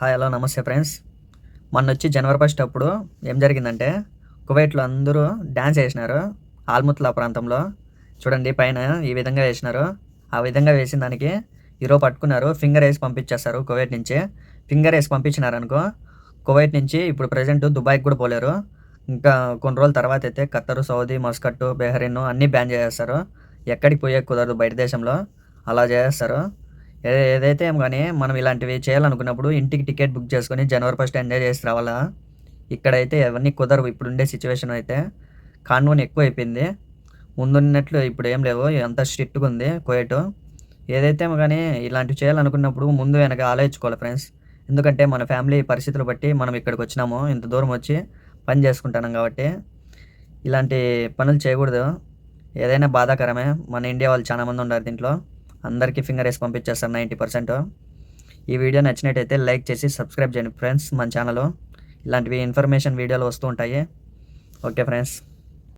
Hi hello నమస్తే friends. మొన్న వచ్చి జనవరి ఫస్ట్ అప్పుడు ఏం జరిగిందంటే కువైట్లో అందరూ డ్యాన్స్ వేసినారు ఆల్ముత్లా ప్రాంతంలో. చూడండి పైన ఈ విధంగా వేసినారు. ఆ విధంగా వేసిన దానికి హీరో పట్టుకున్నారు ఫింగర్ వేసి పంపించేస్తారు కువైట్ నుంచి. ఫింగర్ వేసి పంపించినారు అనుకో కువైట్ నుంచి ఇప్పుడు ప్రజెంట్ దుబాయ్కి కూడా పోలేరు. ఇంకా కొన్ని రోజుల తర్వాత అయితే ఖత్తరు సౌదీ మస్కట్టు బెహరీన్ అన్నీ బ్యాన్ చేసేస్తారు. ఎక్కడికి పోయే కుదరదు బయట దేశంలో. అలా చేస్తారు ఏదైతే ఏం కానీ మనం ఇలాంటివి చేయాలనుకున్నప్పుడు ఇంటికి టికెట్ బుక్ చేసుకొని జనవరి ఫస్ట్ ఎంజాయ్ చేసి రావాలా? ఇక్కడైతే అవన్నీ కుదరవు. ఇప్పుడు ఉండే సిచ్యువేషన్ అయితే కాన్వన్ ఎక్కువ అయిపోయింది ముందున్నట్లు ఇప్పుడు ఏం లేవు. అంత స్ట్రిక్ట్గా ఉంది కోయట్. ఏదైతే కానీ ఇలాంటివి చేయాలనుకున్నప్పుడు ముందు వెనక ఆలోచించుకోవాలి ఫ్రెండ్స్. ఎందుకంటే మన ఫ్యామిలీ పరిస్థితులు బట్టి మనం ఇక్కడికి వచ్చినాము. ఇంత దూరం వచ్చి పని చేసుకుంటున్నాం కాబట్టి ఇలాంటి పనులు చేయకూడదు. ఏదైనా బాధాకరమే. మన ఇండియా వాళ్ళు చాలామంది ఉన్నారు దీంట్లో. అందరికీ ఫింగర్ వేసి పంపించేస్తారు నైంటీ పర్సెంట్. ఈ వీడియో నచ్చినట్టయితే లైక్ చేసి సబ్స్క్రైబ్ చేయండి ఫ్రెండ్స్ మన ఛానల్ ఇలాంటివి ఇన్ఫర్మేషన్ వీడియోలు వస్తూ ఉంటాయి. Okay friends.